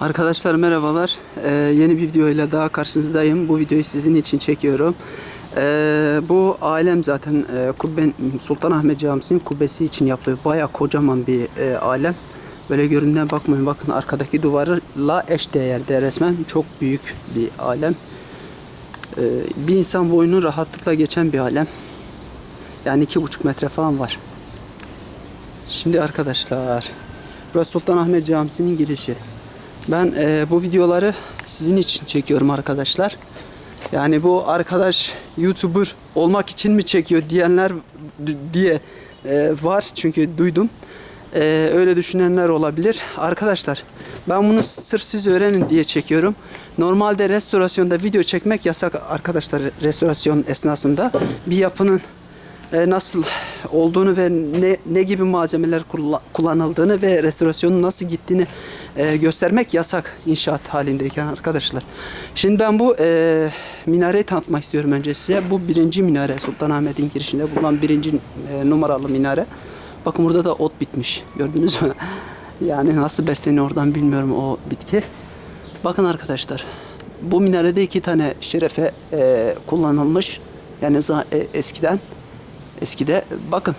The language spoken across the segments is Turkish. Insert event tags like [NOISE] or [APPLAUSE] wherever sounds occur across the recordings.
Arkadaşlar merhabalar. Ee, yeni bir videoyla daha karşınızdayım. Bu videoyu sizin için çekiyorum. Ee, bu alem zaten e, kubben, Sultanahmet Camisi'nin kubbesi için yapılıyor. Baya kocaman bir e, alem. Böyle göründüğüne bakmayın. Bakın arkadaki duvarla eş değerde resmen. Çok büyük bir alem. Ee, bir insan boyunu rahatlıkla geçen bir alem. Yani iki buçuk metre falan var. Şimdi arkadaşlar, burası Sultanahmet Camisi'nin girişi. Ben e, bu videoları sizin için çekiyorum arkadaşlar. Yani bu arkadaş YouTuber olmak için mi çekiyor diyenler diye e, var çünkü duydum. E, öyle düşünenler olabilir. Arkadaşlar ben bunu sırf siz öğrenin diye çekiyorum. Normalde restorasyonda video çekmek yasak arkadaşlar restorasyon esnasında. Bir yapının e, nasıl olduğunu ve ne, ne gibi malzemeler kulla- kullanıldığını ve restorasyonun nasıl gittiğini e, göstermek yasak inşaat halindeyken arkadaşlar. Şimdi ben bu e, minareyi tanıtmak istiyorum önce size. Bu birinci minare Sultanahmet'in girişinde bulunan birinci e, numaralı minare. Bakın burada da ot bitmiş. Gördünüz mü? [LAUGHS] Yani nasıl besleniyor oradan bilmiyorum o bitki. Bakın arkadaşlar. Bu minarede iki tane şerefe e, kullanılmış. Yani e, eskiden eskide bakın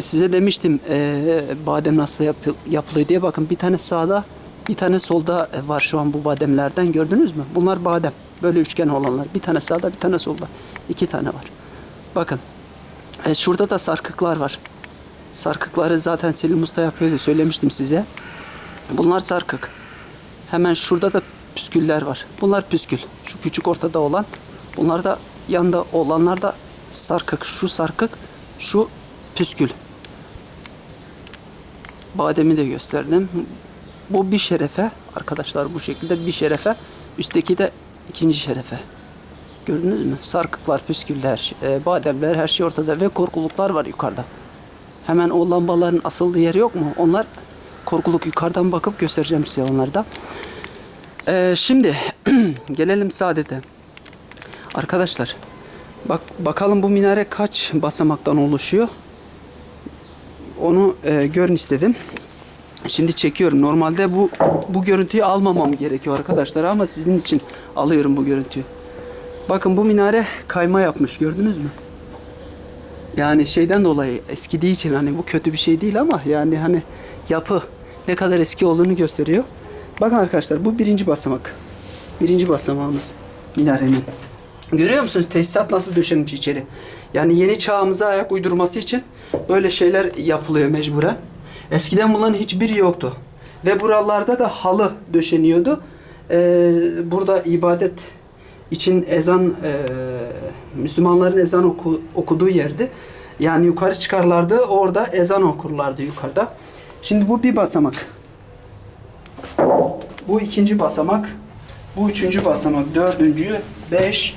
size demiştim e, badem nasıl yapı- yapılıyor diye bakın bir tane sağda bir tane solda e, var şu an bu bademlerden gördünüz mü? Bunlar badem. Böyle üçgen olanlar. Bir tane sağda bir tane solda. iki tane var. Bakın. E, şurada da sarkıklar var. Sarkıkları zaten Selim Usta yapıyordu. Söylemiştim size. Bunlar sarkık. Hemen şurada da püsküller var. Bunlar püskül. Şu küçük ortada olan. Bunlar da yanında olanlar da sarkık. Şu sarkık, şu püskül. Bademi de gösterdim. Bu bir şerefe. Arkadaşlar bu şekilde bir şerefe. Üstteki de ikinci şerefe. Gördünüz mü? Sarkıklar, püsküller, e, bademler her şey ortada ve korkuluklar var yukarıda. Hemen o lambaların asıldığı yer yok mu? Onlar korkuluk yukarıdan bakıp göstereceğim size onları da. Ee, şimdi [CLEARS THROAT] gelelim saadete. Arkadaşlar bak bakalım bu minare kaç basamaktan oluşuyor. Onu e, görün istedim. Şimdi çekiyorum. Normalde bu bu görüntüyü almamam gerekiyor arkadaşlar ama sizin için alıyorum bu görüntüyü. Bakın bu minare kayma yapmış gördünüz mü? Yani şeyden dolayı eskidiği için hani bu kötü bir şey değil ama yani hani yapı ne kadar eski olduğunu gösteriyor. Bakın arkadaşlar bu birinci basamak. Birinci basamağımız minarenin. Görüyor musunuz tesisat nasıl döşenmiş içeri? Yani yeni çağımıza ayak uydurması için böyle şeyler yapılıyor mecburen. Eskiden bunların hiçbiri yoktu. Ve buralarda da halı döşeniyordu. Ee, burada ibadet için ezan e, Müslümanların ezan oku, okuduğu yerdi. Yani yukarı çıkarlardı orada ezan okurlardı yukarıda. Şimdi bu bir basamak. Bu ikinci basamak. Bu üçüncü basamak. Dördüncü. Beş,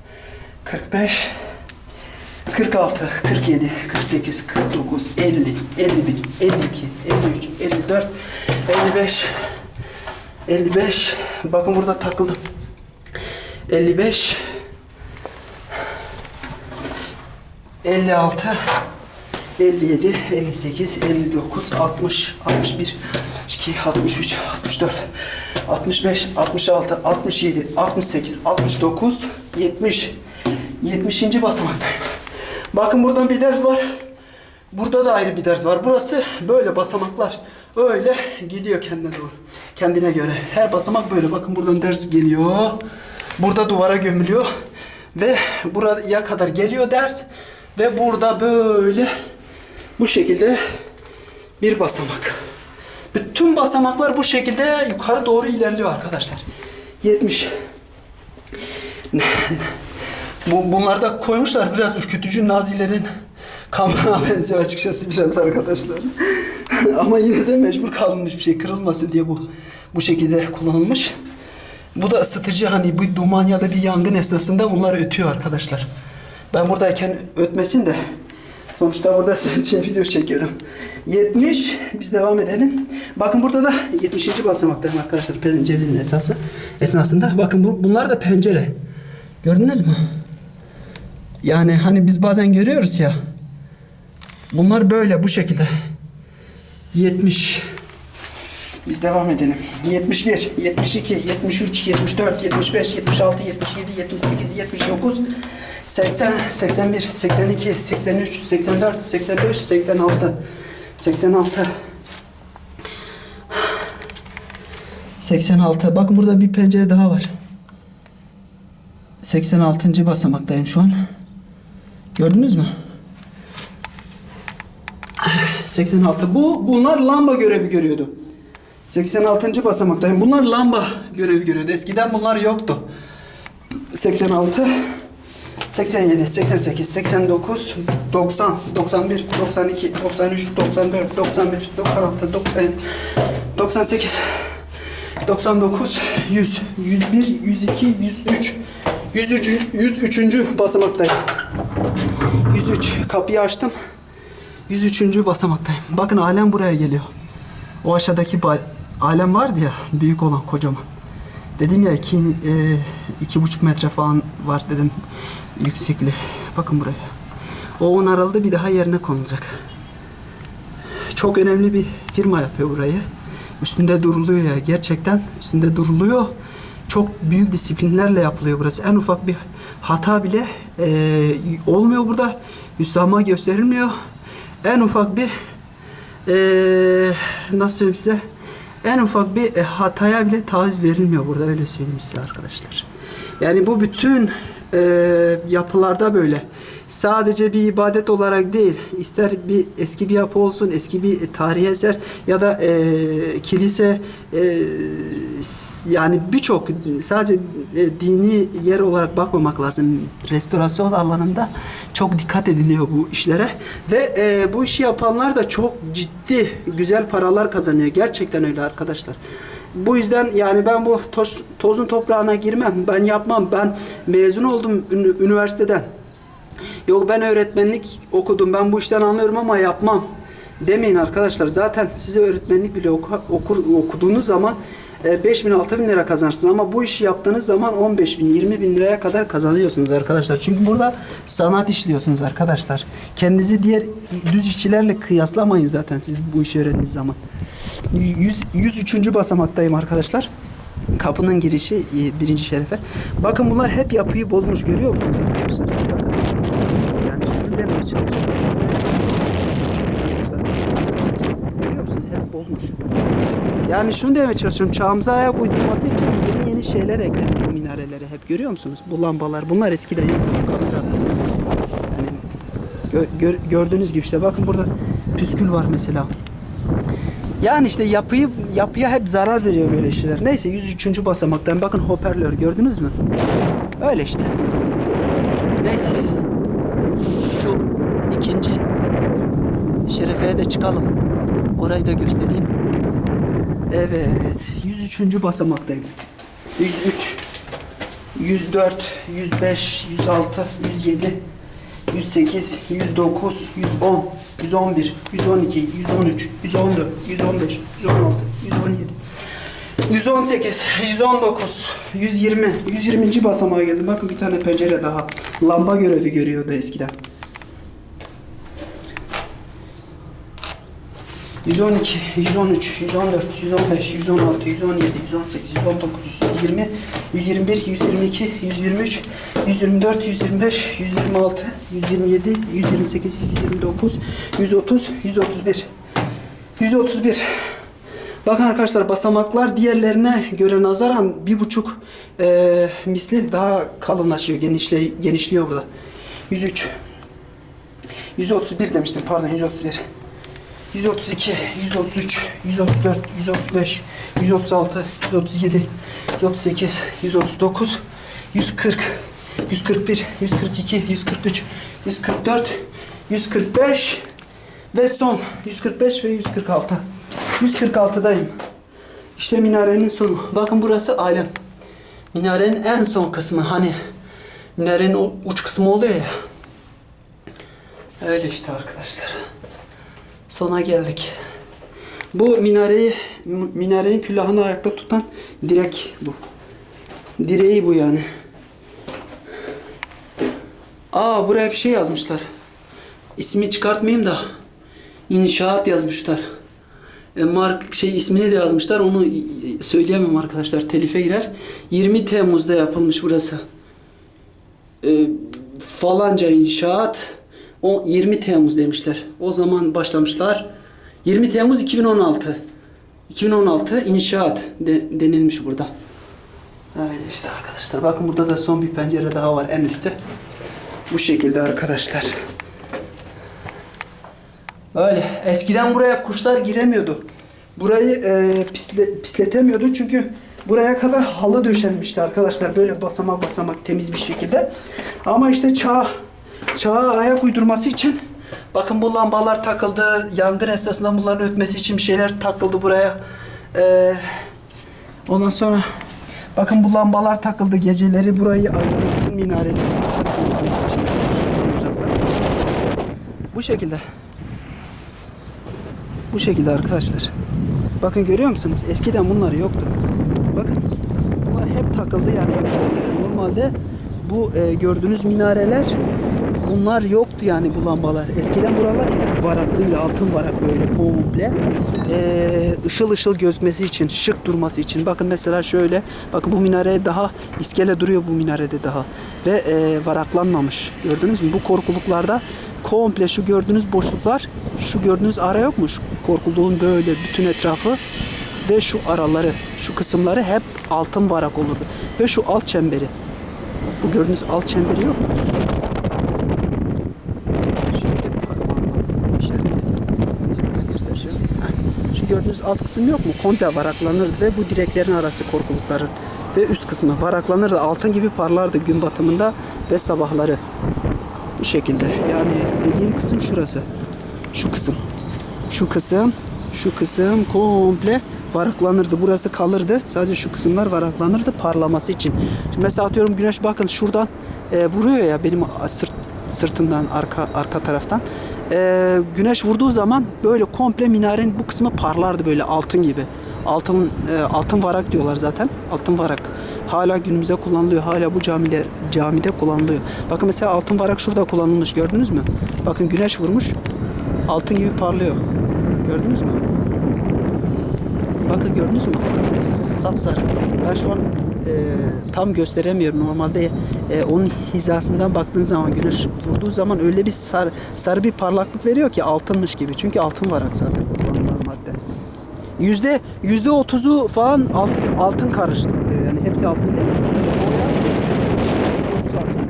45, 46, 47, 48, 49, 50, 51, 52, 53, 54, 55, 55, bakın burada takıldım. 55, 56, 57, 58, 59, 60, 61, 62, 63, 64, 65, 66, 67, 68, 69, 70, 70. basamaktayım. Bakın buradan bir ders var. Burada da ayrı bir ders var. Burası böyle basamaklar öyle gidiyor kendine doğru. Kendine göre. Her basamak böyle. Bakın buradan ders geliyor. Burada duvara gömülüyor. Ve buraya kadar geliyor ders. Ve burada böyle bu şekilde bir basamak. Bütün basamaklar bu şekilde yukarı doğru ilerliyor arkadaşlar. 70. Bu, bunlar da koymuşlar biraz ürkütücü nazilerin kampına [LAUGHS] benziyor açıkçası biraz arkadaşlar. [LAUGHS] Ama yine de mecbur kalınmış bir şey kırılmasın diye bu bu şekilde kullanılmış. Bu da ısıtıcı hani bu duman ya da bir yangın esnasında bunlar ötüyor arkadaşlar. Ben buradayken ötmesin de sonuçta burada [LAUGHS] sizin için video çekiyorum. 70 biz devam edelim. Bakın burada da 70. basamaktayım arkadaşlar pencerenin esası esnasında. Bakın bu, bunlar da pencere. Gördünüz mü? Yani hani biz bazen görüyoruz ya. Bunlar böyle bu şekilde. 70 biz devam edelim. 71, 72, 73, 74, 75, 76, 77, 78, 79, 80, 81, 82, 83, 84, 85, 86, 86, 86. Bakın burada bir pencere daha var. 86. basamaktayım şu an. Gördünüz mü? 86. Bu bunlar lamba görevi görüyordu. 86. basamaktayım. Bunlar lamba görevi görüyordu. Eskiden bunlar yoktu. 86 87, 88, 89, 90, 91, 92, 93, 94, 95, 96, 97, 98, 99, 100, 101, 102, 103, 103, 103. basamaktayım. 103 kapıyı açtım. 103. basamaktayım. Bakın alem buraya geliyor. O aşağıdaki alem vardı ya büyük olan kocaman. Dedim ya iki, e, iki buçuk metre falan var dedim yüksekliği. Bakın buraya. O onarıldı bir daha yerine konulacak. Çok önemli bir firma yapıyor burayı. Üstünde duruluyor ya gerçekten üstünde duruluyor. Çok büyük disiplinlerle yapılıyor burası. En ufak bir hata bile e, olmuyor burada. Hüsama gösterilmiyor. En ufak bir e, nasıl söyleyeyim size en ufak bir e, hataya bile taviz verilmiyor burada öyle söyleyeyim size arkadaşlar. Yani bu bütün e, yapılarda böyle. Sadece bir ibadet olarak değil, ister bir eski bir yapı olsun, eski bir tarihi eser ya da e, kilise e, yani birçok sadece e, dini yer olarak bakmamak lazım. Restorasyon alanında çok dikkat ediliyor bu işlere ve e, bu işi yapanlar da çok ciddi güzel paralar kazanıyor. Gerçekten öyle arkadaşlar. Bu yüzden yani ben bu toz, tozun toprağına girmem. Ben yapmam. Ben mezun oldum üniversiteden. Yok ben öğretmenlik okudum. Ben bu işten anlıyorum ama yapmam. Demeyin arkadaşlar. Zaten size öğretmenlik bile oku- okur, okuduğunuz zaman e, 5 bin 6 bin lira kazanırsınız ama bu işi yaptığınız zaman 15 bin 20 bin liraya kadar kazanıyorsunuz arkadaşlar. Çünkü burada sanat işliyorsunuz arkadaşlar. Kendinizi diğer düz işçilerle kıyaslamayın zaten siz bu işi öğrendiğiniz zaman. 100, 103. basamaktayım arkadaşlar. Kapının girişi e, birinci şerefe. Bakın bunlar hep yapıyı bozmuş görüyor musunuz arkadaşlar? Bakın. Çalışıyorum. Görüyor musunuz? Hep bozmuş. Yani şunu demeye çalışıyorum. Çağımıza ayak uydurması için yeni yeni şeyler ekledik bu minarelere. Hep görüyor musunuz? Bu lambalar. Bunlar eskiden yok. Kamera. Yani gö- gör- gördüğünüz gibi işte bakın burada püskül var mesela. Yani işte yapıyı yapıya hep zarar veriyor böyle şeyler. Neyse 103. basamaktan bakın hoparlör gördünüz mü? Öyle işte. Neyse. Şu ikinci şerefeye de çıkalım. Orayı da göstereyim. Evet. 103. basamaktayım. 103 104 105 106 107 108, 109, 110, 111, 112, 113, 114, 115, 116, 117, 118, 119, 120, 120. basamağa geldim. Bakın bir tane pencere daha. Lamba görevi görüyordu eskiden. 112, 113, 114, 115, 116, 117, 118, 119, 120, 121, 122, 123, 124, 125, 126, 127, 128, 129, 130, 131. 131. Bakın arkadaşlar basamaklar diğerlerine göre nazaran bir buçuk e, misli daha kalınlaşıyor, genişle, genişliyor burada. 103. 131 demiştim pardon 131. 132, 133, 134, 135, 136, 137, 138, 139, 140, 141, 142, 143, 144, 145 ve son 145 ve 146. 146'dayım. İşte minarenin sonu. Bakın burası alem. Minarenin en son kısmı hani minarenin uç kısmı oluyor ya. Öyle işte arkadaşlar. Sona geldik. Bu minareyi minarenin külahını ayakta tutan direk bu. Direği bu yani. Aa buraya bir şey yazmışlar. İsmi çıkartmayayım da inşaat yazmışlar. E, mark şey ismini de yazmışlar. Onu söyleyemem arkadaşlar. Telife girer. 20 Temmuz'da yapılmış burası. E, falanca inşaat o 20 Temmuz demişler. O zaman başlamışlar. 20 Temmuz 2016. 2016 inşaat de, denilmiş burada. Öyle işte arkadaşlar. Bakın burada da son bir pencere daha var en üstte. Bu şekilde arkadaşlar. Böyle. Eskiden buraya kuşlar giremiyordu. Burayı e, pisle, pisletemiyordu çünkü buraya kadar halı döşenmişti arkadaşlar. Böyle basamak basamak temiz bir şekilde. Ama işte çağ çağa ayak uydurması için bakın bu lambalar takıldı. Yangın esnasında bunların ötmesi için bir şeyler takıldı buraya. E, ondan sonra bakın bu lambalar takıldı. Geceleri burayı aydınlatsın minareleri. Bu şekilde. Bu şekilde arkadaşlar. Bakın görüyor musunuz? Eskiden bunlar yoktu. Bakın. Bunlar hep takıldı yani. Normalde bu e, gördüğünüz minareler bunlar yoktu yani bu lambalar. Eskiden buralar hep varaklıydı. Altın varak böyle komple. E, ışıl ışıl gözmesi için, şık durması için. Bakın mesela şöyle. Bakın bu minare daha iskele duruyor bu minarede daha. Ve e, varaklanmamış. Gördünüz mü? Bu korkuluklarda komple şu gördüğünüz boşluklar şu gördüğünüz ara yok mu? Korkuluğun böyle bütün etrafı ve şu araları, şu kısımları hep altın varak olurdu. Ve şu alt çemberi. Bu gördüğünüz alt çemberi yok mu? Şöyle parmağımla işaretlediğim. Nasıl göstereceğim? Heh. Şu gördüğünüz alt kısım yok mu? Komple varaklanırdı ve bu direklerin arası korkulukların ve üst kısmı varaklanırdı. Altın gibi parlardı gün batımında ve sabahları. Bu şekilde. Yani dediğim kısım şurası. Şu kısım. Şu kısım, şu kısım komple varaklanırdı. Burası kalırdı. Sadece şu kısımlar varaklanırdı parlaması için. Şimdi mesela atıyorum güneş bakın şuradan e, vuruyor ya benim sırt sırtımdan arka arka taraftan. E, güneş vurduğu zaman böyle komple minarenin bu kısmı parlardı böyle altın gibi. Altın e, altın varak diyorlar zaten. Altın varak. Hala günümüzde kullanılıyor. Hala bu camiler camide kullanılıyor. Bakın mesela altın varak şurada kullanılmış. Gördünüz mü? Bakın güneş vurmuş. Altın gibi parlıyor. Gördünüz mü? Bakın gördünüz mü? Sapsarı. Ben şu an e, tam gösteremiyorum. Normalde e, onun hizasından baktığın zaman güneş vurduğu zaman öyle bir sarı, sarı bir parlaklık veriyor ki altınmış gibi. Çünkü altın varak zaten kullanılan madde. Yüzde yüzde otuzu falan alt, altın karıştı. Yani hepsi altın değil. Yüzde otuz altın.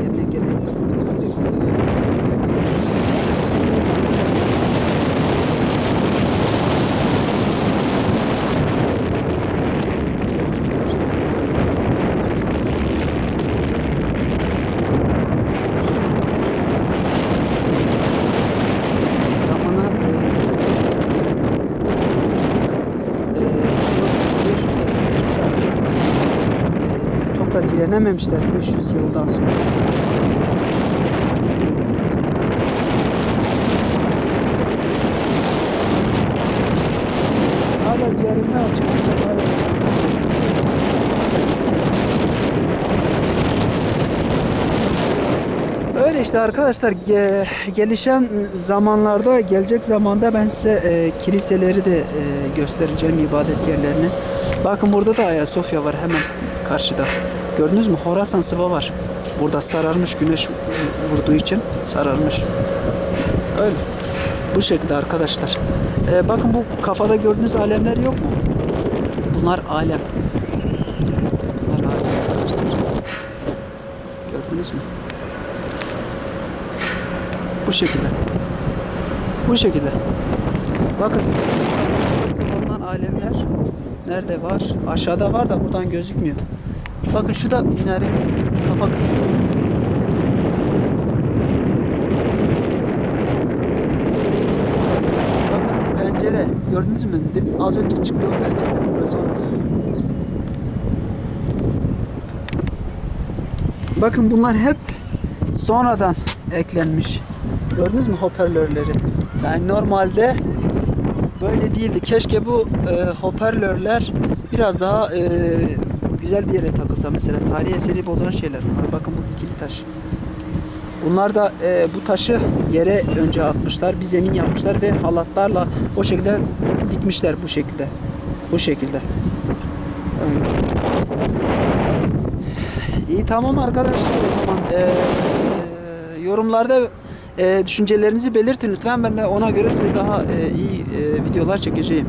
Yerine gene geri konuluyor. Zamana e, çok e, 500 sene geçmiş aradan. E, çok da direnememişler 500 yıldan sonra. E, hala ziyarete açık. Hala Öyle işte arkadaşlar ge- gelişen zamanlarda gelecek zamanda ben size e, kiliseleri de e, göstereceğim ibadet yerlerini. Bakın burada da Ayasofya var hemen karşıda. Gördünüz mü? Horasan sıva var. Burada sararmış güneş vurduğu için sararmış. Öyle. Bu şekilde arkadaşlar. E, bakın bu kafada gördüğünüz alemler yok mu? Bunlar alem. Bunlar alem arkadaşlar. Gördünüz mü? Bu şekilde. Bu şekilde. Bakın. Kullanılan alemler nerede var? Aşağıda var da buradan gözükmüyor. Bakın şu da minarenin kafa kısmı. Bakın pencere. Gördünüz mü? Az önce çıktığım pencere. Burası orası. Bakın bunlar hep sonradan eklenmiş. Gördünüz mü hoparlörleri? Yani normalde böyle değildi. Keşke bu e, hoparlörler biraz daha e, güzel bir yere takılsa. Mesela tarihi eseri bozan şeyler. Bunlar bakın bu dikili taş. Bunlar da e, bu taşı yere önce atmışlar, bir zemin yapmışlar ve halatlarla o şekilde dikmişler bu şekilde. Bu şekilde. Öyle. İyi tamam arkadaşlar o zaman. E, yorumlarda e, düşüncelerinizi belirtin lütfen. Ben de ona göre size daha e, iyi e, videolar çekeceğim.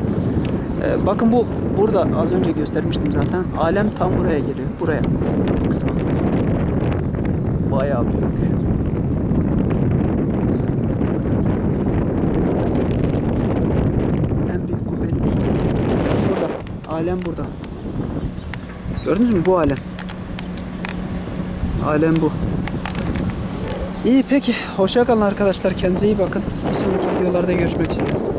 E, bakın bu burada az önce göstermiştim zaten. Alem tam buraya geliyor. Buraya. Bu kısma. Bayağı büyük. En büyük kubbenin üstü. Şurada. Alem burada. Gördünüz mü bu alem? Alem bu. İyi peki. Hoşça kalın arkadaşlar. Kendinize iyi bakın. Bir sonraki videolarda görüşmek üzere.